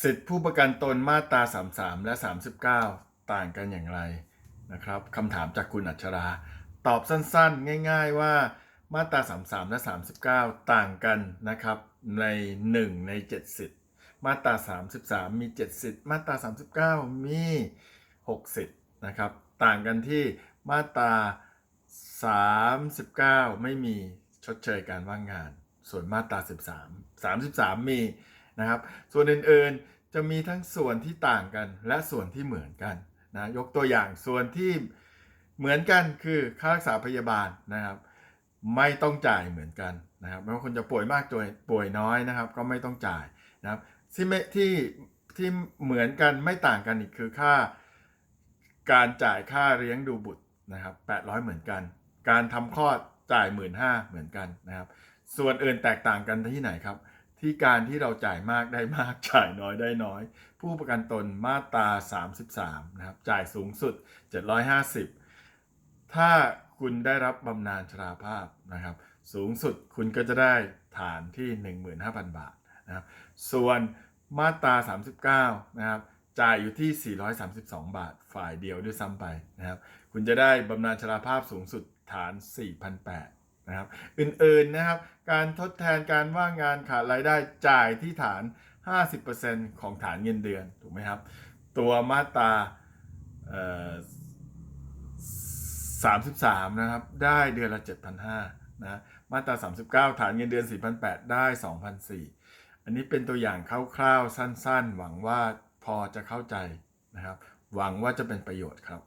สิทธิผู้ประกันตนมาตรา 33 และ 39 ต่างกันอย่างไรนะครับคำถามจากคุณอัชรา ตอบสั้นๆ ง่าย ๆ ว่ามาตรา 33 และ 39 ต่างกันนะครับใน 1 ใน 7 สิทธิมาตรา 33 มี 7 สิทธิมาตรา 39 มี 6 สิทธินะครับต่างกันที่มาตรา 39 ไม่มีชดเชยการว่างงาน ส่วนมาตรา 13 33 มี นะครับ ส่วนอื่นๆจะมีทั้งส่วนที่ต่างกัน และส่วนที่เหมือนกันนะยกตัวอย่างส่วนที่เหมือนกันคือค่ารักษาพยาบาลนะครับ ไม่ต้องจ่ายเหมือนกันนะครับไม่ว่าคนจะป่วยมากป่วยป่วยน้อยนะครับ ก็ไม่ต้องจ่ายนะครับที่ไม่ที่ที่เหมือนกันไม่ต่างกันอีกคือค่าการจ่ายค่าเลี้ยงดูบุตรนะครับ800 เหมือนกัน การทำคลอดจ่าย 1 5ื่นเหมือนกันนะครับ ส่วนอื่นแตกต่างกันที่ไหนครับ ที่การที่เราจ่ายมากได้มากจ่ายน้อยได้น้อย ผู้ประกันตนมาตรา 33 นะครับ จ่ายสูงสุด 750 ถ้าคุณได้รับบำนาญชราภาพนะครับ สูงสุดคุณก็จะได้ฐานที่ 15,000 บาทนะครับ ส่วนมาตรา 39 นะครับ จ่ายอยู่ที่ 432 บาทฝ่ายเดียวด้วยซ้ำไปนะครับ คุณจะได้บำนาญชราภาพสูงสุดฐาน 4,800 นะครับอื่นๆนะครับการทดแทนการว่างงานขาดรายได้จ่ายที่ฐาน 50%ของฐานเงินเดือนถูกไหมครับ ตัวมาตราเออ33 นะครับ ได้เดือนละ 7,500นะมาตรา 39 ฐานเงินเดือน 4,800 ได้ 2,400 อันนี้เป็นตัวอย่างคร่าวๆสั้นๆ หวังว่าพอจะเข้าใจนะครับ หวังว่าจะเป็นประโยชน์ครับ